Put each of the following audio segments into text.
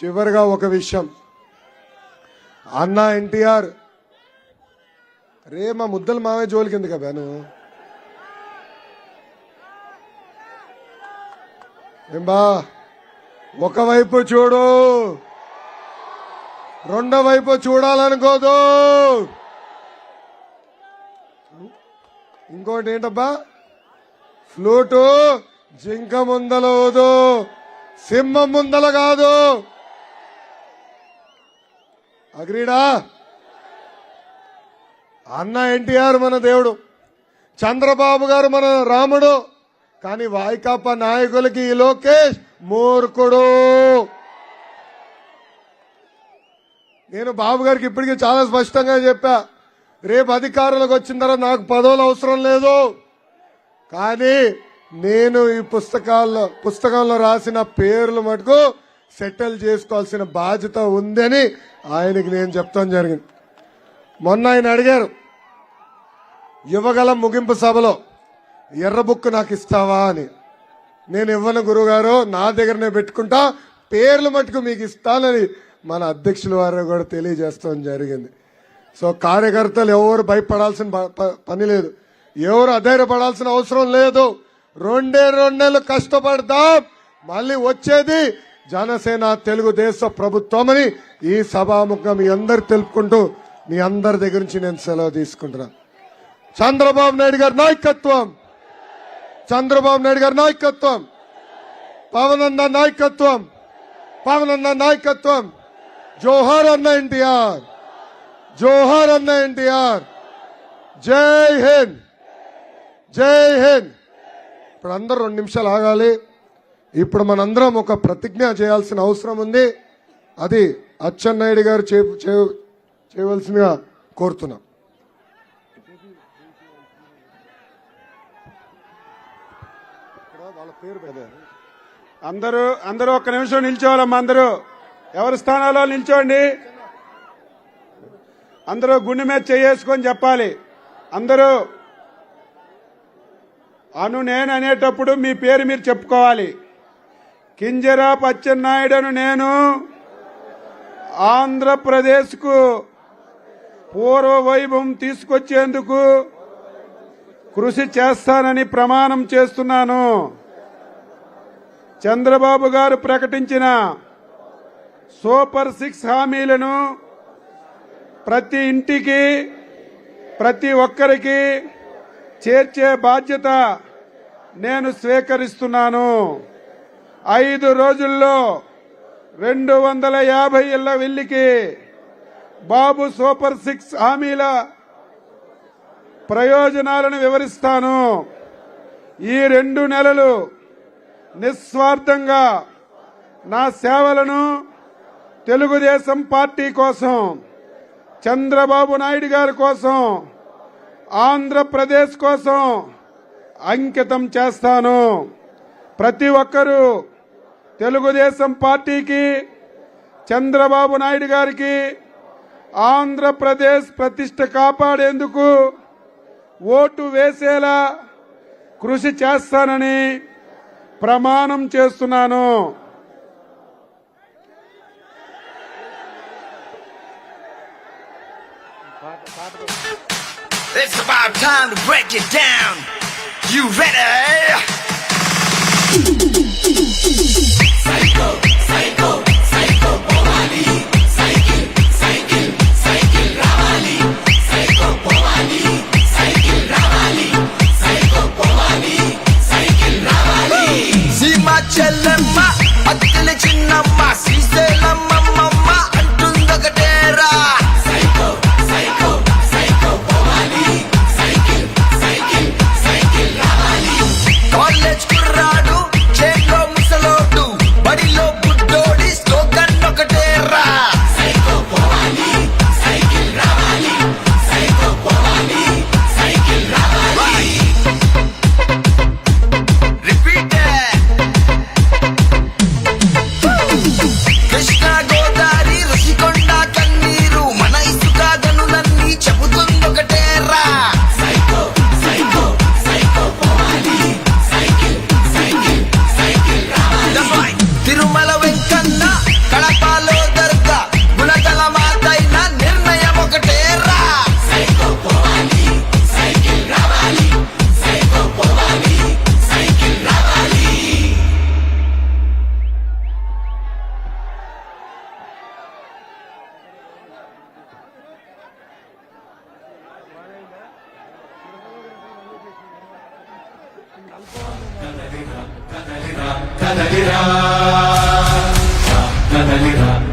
చివరిగా ఒక విషయం. అన్నా ఎన్టీఆర్ రే మా ముద్దలు మావే జోలికి ఎందుకు అబ్బా నువ్వు? ఏం బా ఒకవైపు చూడు రెండో వైపు చూడాలనుకోదు. ఇంకోటి ఏంటబ్బా? ఫ్లూటు జింక ముందల ఊదు సింహం ముందల కాదు. అగ్రీడా. అన్న ఎన్టీఆర్ మన దేవుడు చంద్రబాబు గారు మన రాముడు కానీ వైకాపా నాయకులకి ఈ లోకేష్ మూర్ఖుడు. నేను బాబు గారికి ఇప్పటికీ చాలా స్పష్టంగా చెప్పా రేపు అధికారులకు వచ్చిన తర్వాత నాకు పదవులు అవసరం లేదు. కానీ నేను ఈ పుస్తకాల్లో పుస్తకంలో రాసిన పేర్లు మటుకు సెటిల్ చేసుకోవాల్సిన బాధ్యత ఉందని ఆయనకి నేను చెప్తాను జరిగింది. మొన్న ఆయన అడిగారు యువగల ముగింపు సభలో ఎర్రబుక్కు నాకు ఇస్తావా అని. నేను ఇవ్వను గురుగారు నా దగ్గరనే పెట్టుకుంటా పేర్లు మటుకు మీకు ఇస్తానని మన అధ్యక్షుల వారు కూడా తెలియజేస్తాం జరిగింది. సో కార్యకర్తలు ఎవరు భయపడాల్సిన ప- ప- పని లేదు. ఎవరు అధైర్యపడాల్సిన అవసరం లేదు. రెండే రెండేళ్ళు కష్టపడతాం మళ్ళీ వచ్చేది జనసేన తెలుగుదేశ ప్రభుత్వం అని ఈ సభాముఖం మీ అందరు తెలుపుకుంటూ మీ అందరి దగ్గర నుంచి నేను సెలవు తీసుకుంటున్నాను చంద్రబాబు నాయుడు గారి నాయకత్వం. చంద్రబాబు నాయుడు గారి నాయకత్వం. పవన్ అన్న నాయకత్వం. పవన్ అన్న నాయకత్వం. జోహార్ అన్న ఎన్టీఆర్. జోహార్ అన్న ఎన్టీఆర్. జై హింద్. జై హింద్. ఇప్పుడు అందరూ రెండు నిమిషాలు ఆగాలి. ఇప్పుడు మనందరం ఒక ప్రతిజ్ఞ చేయాల్సిన అవసరం ఉంది. అది అచ్చెన్నాయుడు గారు చే- చేయవలసిందిగా కోరుతున్నాం. అందరూ అందరూ ఒక్క నిమిషం నిల్చోవాలమ్మా అందరూ. ఎవరి స్థానాల్లో నిల్చోండి? అందరూ గుండె మీద చేసుకొని చెప్పాలి. అందరూ అను నేను అనేటప్పుడు మీ పేరు మీరు చెప్పుకోవాలి. కింజరా పచ్చెన్నాయుడను నేను ఆంధ్రప్రదేశ్కు పూర్వ వైభవం తీసుకొచ్చేందుకు కృషి చేస్తానని ప్రమాణం చేస్తున్నాను. చంద్రబాబు గారు ప్రకటించిన సూపర్ సిక్స్ హామీలను ప్రతి ఇంటికి ప్రతి ఒక్కరికి చేర్చే బాధ్యత నేను స్వీకరిస్తున్నాను. ఐదు రోజుల్లో రెండు వందల యాభై ఇళ్ళ వెల్లికి బాబు సూపర్ సిక్స్ హామీల ప్రయోజనాలను వివరిస్తాను. ఈ రెండు నెలలు నిస్వార్థంగా నా సేవలను తెలుగుదేశం పార్టీ కోసం చంద్రబాబు నాయుడు గారి కోసం ఆంధ్రప్రదేశ్ కోసం అంకితం చేస్తాను. ప్రతి ఒక్కరూ తెలుగుదేశం పార్టీకి చంద్రబాబు నాయుడు గారికి ఆంధ్రప్రదేశ్ ప్రతిష్ట కాపాడేందుకు ఓటు వేసేలా కృషి చేస్తానని ప్రమాణం చేస్తున్నాను It's about time to break it down. You ready? கதலிரா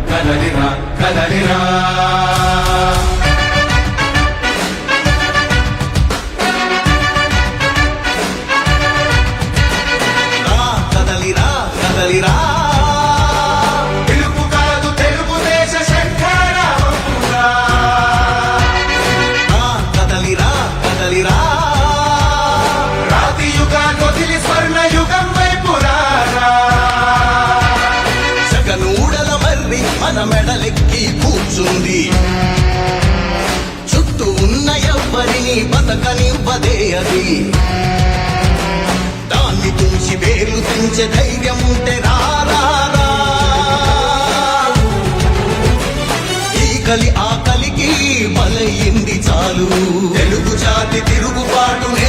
கதலிரா கதலிரா మజిలి స్వర్ణ యుగం మర్రి మన మెడలెక్కి కూర్చుంది. చుట్టూ ఉన్న ఎవ్వరిని బతకనివ్వదే అది. దాన్ని తుంచి వేలు తెంచే ధైర్యం ఉంటే రారా ఈ కలి ఆకలికి బలయింది చాలు. తెలుగు జాతి తిరుగుబాటునే